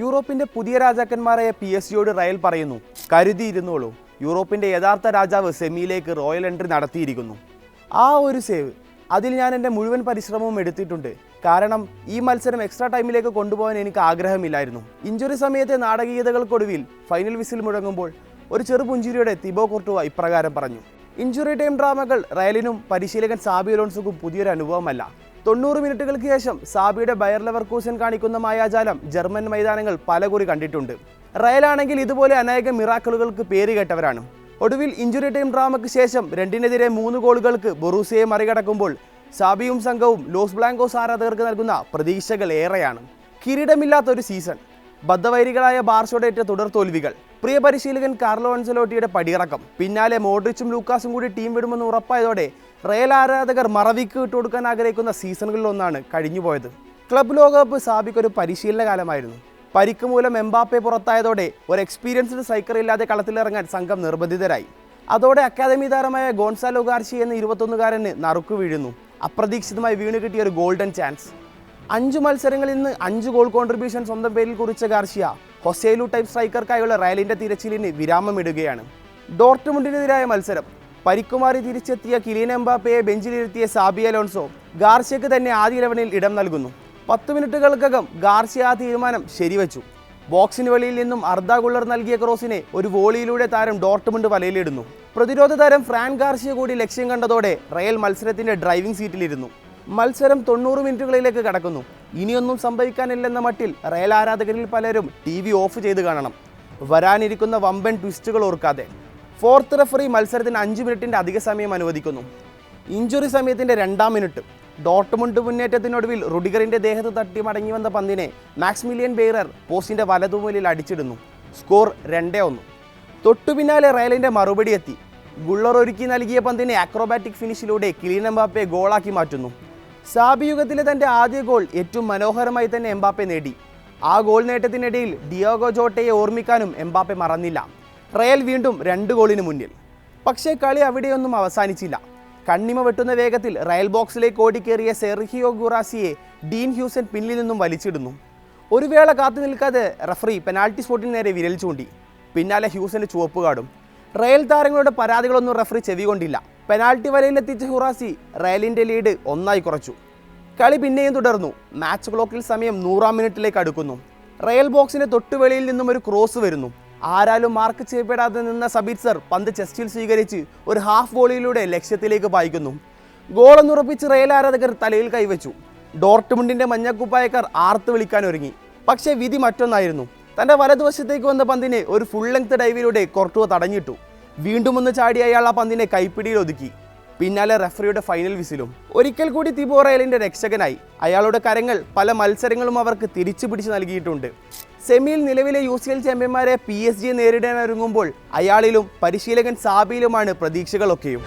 യൂറോപ്പിന്റെ പുതിയ രാജാക്കന്മാരായ പി എസ് സിയോട് റയൽ പറയുന്നു കരുതിയിരുന്നോളൂ. യൂറോപ്പിന്റെ യഥാർത്ഥ രാജാവ് സെമിയിലേക്ക് റോയൽ എൻട്രി നടത്തിയിരിക്കുന്നു. ആ ഒരു സേവ് അതിൽ ഞാൻ എന്റെ മുഴുവൻ പരിശ്രമവും എടുത്തിട്ടുണ്ട്. കാരണം ഈ മത്സരം എക്സ്ട്രാ ടൈമിലേക്ക് കൊണ്ടുപോകാൻ എനിക്ക് ആഗ്രഹമില്ലായിരുന്നു. ഇഞ്ചുറി സമയത്തെ നാടകീയതകൾക്കൊടുവിൽ ഫൈനൽ വിസിൽ മുഴങ്ങുമ്പോൾ ഒരു ചെറു പുഞ്ചിരിയുടെ തിബോ കുർട്ടുവ ഇപ്രകാരം പറഞ്ഞു. ഇഞ്ചുറി ടൈം ഡ്രാമകൾ റയലിനും പരിശീലകൻ സാബി അലോൺസുക്കും പുതിയൊരു അനുഭവമല്ല. തൊണ്ണൂറ് മിനിറ്റുകൾക്ക് ശേഷം സാബിയുടെ ബയർ ലവർക്കൂസൻ കാണിക്കുന്ന മായാജാലം ജർമ്മൻ മൈതാനങ്ങൾ പലകുറി കണ്ടിട്ടുണ്ട്. റയലാണെങ്കിൽ ഇതുപോലെ അനേകം മിറാക്കിളുകൾക്ക് പേര് കേട്ടവരാണ്. ഒടുവിൽ ഇഞ്ചുറി ടൈം ഡ്രാമയ്ക്ക് ശേഷം രണ്ടിനെതിരെ മൂന്ന് ഗോളുകൾക്ക് ബൊറൂസിയെ മറികടക്കുമ്പോൾ സാബിയും സംഘവും ലോസ് ബ്ലാങ്കോസ് ആരാധകർക്ക് നൽകുന്ന പ്രതീക്ഷകൾ ഏറെയാണ്. കിരീടമില്ലാത്ത ഒരു സീസൺ. ബദ്ധവൈരികളായ ബാർസോഡേറ്റ തുടർ തോൽവികൾ. പ്രിയ പരിശീലകൻ കാർലോ അൻസലോട്ടിയുടെ പടിയിറക്കം. പിന്നാലെ മോഡ്രിച്ചും ലൂക്കാസും കൂടി ടീം വിടുമെന്ന് ഉറപ്പായതോടെ റയൽ ആരാധകർ മറവിക്ക് വിട്ടുകൊടുക്കാൻ ആഗ്രഹിക്കുന്ന സീസണുകളിലൊന്നാണ് കഴിഞ്ഞുപോയത്. ക്ലബ് ലോകകപ്പ് സാബിക്ക് ഒരു പരിശീലന കാലമായിരുന്നു. പരിക്ക് മൂലം എംബാപ്പെ പുറത്തായതോടെ ഒരു എക്സ്പീരിയൻസ്ഡ് സൈക്കർ ഇല്ലാതെ കളത്തിലിറങ്ങാൻ സംഘം നിർബന്ധിതരായി. അതോടെ അക്കാദമി താരമായ ഗോൺസാലോ ഗാർഷി എന്ന ഇരുപത്തൊന്നുകാരന് നറുക്കു വീഴുന്നു. അപ്രതീക്ഷിതമായി വീണ് കിട്ടിയ ഒരു ഗോൾഡൻ ചാൻസ്. അഞ്ച് മത്സരങ്ങളിൽ നിന്ന് അഞ്ച് ഗോൾ കോൺട്രിബ്യൂഷൻ സ്വന്തം പേരിൽ കുറിച്ച ഗാർഷിയ ഹൊസേലു ടൈപ്പ് സ്ട്രൈക്കർക്കായുള്ള റയലിന്റെ തിരച്ചിലിന് വിരാമമിടുകയാണ്. ഡോർട്ട്മുണ്ടിനെതിരായ മത്സരം പരിക്കുമാറി തിരിച്ചെത്തിയ കിലീൻ എംബാപ്പയെ ബെഞ്ചിലിരുത്തിയ സാബിയ അലോൺസോ ഗാർഷ്യക്ക് തന്നെ ആദ്യ ഇലവനിൽ ഇടം നൽകുന്നു. പത്ത് മിനിറ്റുകൾക്കകം ഗാർഷ്യ ആ തീരുമാനം ശരിവച്ചു. ബോക്സിന് വെളിയിൽ നിന്നും അർദ്ധ ഗുള്ളർ നൽകിയ ക്രോസിനെ ഒരു വോളിയിലൂടെ താരം ഡോർട്ട്മുണ്ട് വലയിലിടുന്നു. പ്രതിരോധ താരം ഫ്രാൻ ഗാർഷ്യ കൂടി ലക്ഷ്യം കണ്ടതോടെ റയൽ മത്സരത്തിന്റെ ഡ്രൈവിംഗ് സീറ്റിലിരുന്നു. മത്സരം തൊണ്ണൂറ് മിനിറ്റുകളിലേക്ക് കടക്കുന്നു. ഇനിയൊന്നും സംഭവിക്കാനില്ലെന്ന മട്ടിൽ റയൽ ആരാധകരിൽ പലരും ടി ഓഫ് ചെയ്ത് കാണണം. വരാനിരിക്കുന്ന വമ്പൻ ട്വിസ്റ്റുകൾ ഓർക്കാതെ. ഫോർത്ത് റെഫറി മത്സരത്തിന് അഞ്ച് മിനിറ്റിന്റെ അധിക സമയം അനുവദിക്കുന്നു. ഇഞ്ചുറി സമയത്തിന്റെ രണ്ടാം മിനിറ്റ് ഡോട്ട്മുണ്ട് മുന്നേറ്റത്തിനൊടുവിൽ റുഡിഗറിന്റെ ദേഹത്ത് തട്ടി മടങ്ങി വന്ന പന്തിനെ മാക്സ്മിലിയൻ ബെയ്റർ പോസ്റ്റിന്റെ വലതുമൂലിൽ അടിച്ചിടുന്നു. സ്കോർ രണ്ടേ ഒന്ന്. തൊട്ടു പിന്നാലെ റയലിന്റെ മറുപടി എത്തി. ഗുള്ളർ ഒരുക്കി നൽകിയ പന്തിനെ അക്രോബാറ്റിക് ഫിനിഷിലൂടെ കിലീൻ എംബാപ്പെ ഗോളാക്കി മാറ്റുന്നു. സാബി യുഗത്തിലെ തന്റെ ആദ്യ ഗോൾ ഏറ്റവും മനോഹരമായി തന്നെ എംബാപ്പെ നേടി. ആ ഗോൾ നേട്ടത്തിനിടയിൽ ഡിയോഗോ ജോട്ടയെ ഓർമ്മിക്കാനും എംബാപ്പെ മറന്നില്ല. റയൽ വീണ്ടും രണ്ട് ഗോളിന് മുന്നിൽ. പക്ഷേ കളി അവിടെയൊന്നും അവസാനിച്ചില്ല. കണ്ണിമ വെട്ടുന്ന വേഗത്തിൽ റയൽ ബോക്സിലേക്ക് ഓടിക്കേറിയ സെർഹിയോ ഗുറാസിയെ ഡീൻ ഹ്യൂസൻ പിന്നിൽ നിന്നും വലിച്ചിടുന്നു. ഒരു വേള കാത്തു നിൽക്കാതെ റഫറി പെനാൽറ്റി സ്പോട്ടിന് നേരെ വിരൽ ചൂണ്ടി. പിന്നാലെ ഹ്യൂസന് ചുവപ്പ് കാടും റയൽ താരങ്ങളുടെ പരാതികളൊന്നും റഫറി ചെവികൊണ്ടില്ല പെനാൽറ്റി വലയിലെത്തിച്ച ഹുറാസി റയലിന്റെ ലീഡ് ഒന്നായി കുറച്ചു. കളി പിന്നെയും തുടർന്നു. മാച്ച് ക്ലോക്കിൽ സമയം നൂറാം മിനിറ്റിലേക്ക് അടുക്കുന്നു. റയൽ ബോക്സിന്റെ തൊട്ടുവെളിയിൽ നിന്നും ഒരു ക്രോസ് വരുന്നു. ആരാലും മാർക്ക് ചെയ്യപ്പെടാതെ നിന്ന സബീർ സബീത്സർ പന്ത് ചെസ്റ്റിൽ സ്വീകരിച്ച് ഒരു ഹാഫ് വോളിയിലൂടെ ലക്ഷ്യത്തിലേക്ക് പായിക്കുന്നു ഗോളെന്നുറപ്പിച്ച് റയൽ ആരാധകർ തലയിൽ കൈവച്ചു. ഡോർട്ട്മുണ്ടിന്റെ മഞ്ഞക്കുപ്പായക്കാർ ആർത്ത് വിളിക്കാൻ ഒരുങ്ങി. പക്ഷേ വിധി മറ്റൊന്നായിരുന്നു. തന്റെ വലതുവശത്തേക്ക് വന്ന പന്തിനെ ഒരു ഫുൾ ലെങ്ത് ഡൈവിലൂടെ കൊർട്ടുവ തടഞ്ഞിട്ടു. വീണ്ടും ഒന്ന് ചാടി അയാൾ ആ പന്തിനെ കൈപ്പിടിയിൽ ഒതുക്കി. പിന്നാലെ റെഫറിയുടെ ഫൈനൽ വിസിലും. ഒരിക്കൽ കൂടി തിബോ റയലിന്റെ രക്ഷകനായി. അയാളുടെ കരങ്ങൾ പല മത്സരങ്ങളും അവർക്ക് തിരിച്ചു പിടിച്ച് നൽകിയിട്ടുണ്ട്. സെമിയിൽ നിലവിലെ യു സി എൽ ചാമ്പ്യന്മാരെ പി എസ് ജി നേരിടാനൊരുങ്ങുമ്പോൾ അയാളിലും പരിശീലകൻ സാബിയിലുമാണ് പ്രതീക്ഷകളൊക്കെയും.